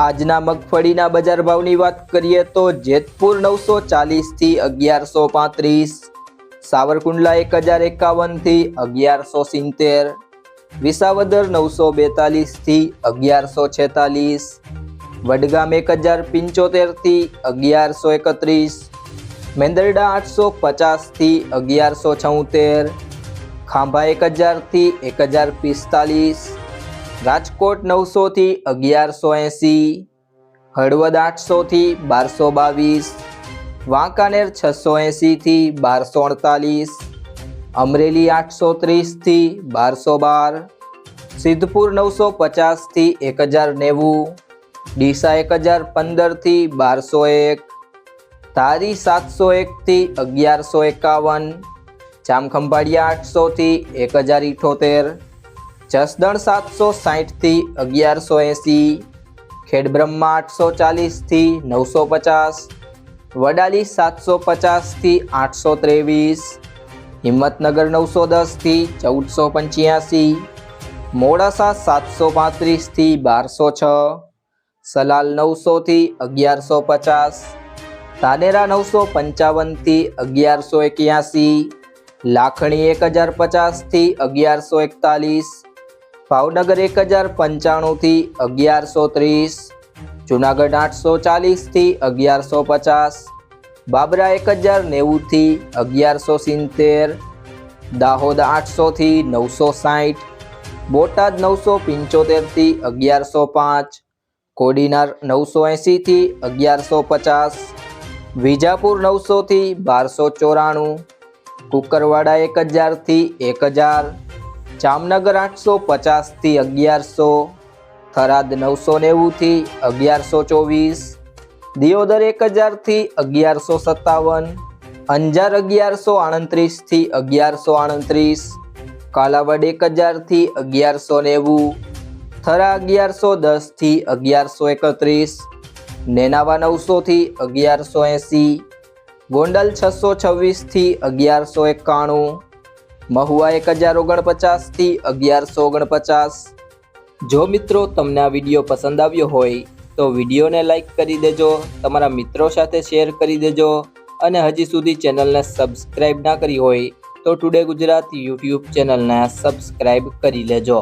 આજના મગફળીના બજાર ભાવની વાત કરીએ તો જેતપુર નવસો ચાલીસથી અગિયારસો પાંત્રીસ, સાવરકુંડલા એક હજાર એકાવનથી અગિયારસો સિત્તેર, વિસાવદર નવસો બેતાલીસથી અગિયારસો છેતાલીસ, વડગામ એક હજાર પંચોતેરથી અગિયારસો એકત્રીસ, મેંદરડા આઠસો પચાસથી અગિયારસો છોતેર, ખાંભા એક હજારથી એક હજાર પિસ્તાલીસ રાજકોટ નવસોથી અગિયારસો એંસી, હળવદ આઠસોથી બારસો બાવીસ, વાંકાનેર છસો એંસીથી બારસો અડતાલીસ, અમરેલી આઠસો ત્રીસથી બારસો બાર, સિદ્ધપુર નવસો પચાસથી એક હજાર નેવું, ડીસા એક હજાર પંદરથી બારસો એક, ધારી સાતસો એકથી અગિયારસો એકાવન, જામખંભાળિયા આઠસોથી એક હજાર ઇઠોતેર જસદણ સાતસો સાહીઠથી અગિયારસો એંસી, ખેડબ્રહ્મા આઠસો ચાલીસથી નવસો પચાસ, વડાલી સાતસો પચાસથી આઠસો ત્રેવીસ, હિંમતનગર નવસો દસથી ચૌદસો પંચ્યાસી, મોડાસા સાતસો પાંત્રીસથી બારસો છ, સલાલ નવસોથી અગિયારસો પચાસ, ધાનેરા નવસો પંચાવનથી અગિયારસો એક્યાસી, લાખણી એક હજાર પચાસથી અગિયારસો એકતાલીસ ભાવનગર એક હજાર પંચાણુંથી અગિયારસો ત્રીસ, જુનાગઢ આઠસો ચાલીસથી અગિયારસો પચાસ, બાબરા એક હજાર નેવુંથી અગિયારસો સિત્તેર, દાહોદ આઠસોથી નવસો સાઠ બોટાદ નવસો પંચોતેરથી અગિયારસો પાંચ, કોડીનાર નવસો એંસીથી અગિયારસો પચાસ, વિજાપુર નવસોથી બારસો ચોરાણું, કુકરવાડા એક હજારથી એક હજાર જામનગર આઠસો પચાસથી અગિયારસો, થરાદ નવસો નેવુંથી અગિયારસો ચોવીસ, દિયોદર એક હજારથી અગિયારસો સત્તાવન, અંજાર અગિયારસો આડત્રીસથી અગિયારસો આડત્રીસ કાલાવડ એક હજારથી અગિયારસો નેવું, થરા અગિયારસો દસથી અગિયારસો એકત્રીસ, નેનાવા નવસોથી અગિયારસો એંસી, ગોંડલ છસો છવ્વીસથી અગિયારસો એકાણું મહુવા એક હજાર ઓગણપચાસથી અગિયારસો ઓગણપચાસ. જો મિત્રો તમને આ વીડિયો પસંદ આવ્યો હોય, તો વિડીયોને લાઈક કરી દેજો, તમારા મિત્રો સાથે શેર કરી દેજો, અને હજી સુધી ચેનલને સબસ્ક્રાઈબ ના કરી હોય, તો ટુડે ગુજરાત યુટ્યુબ ચેનલને સબસ્ક્રાઈબ કરી લેજો.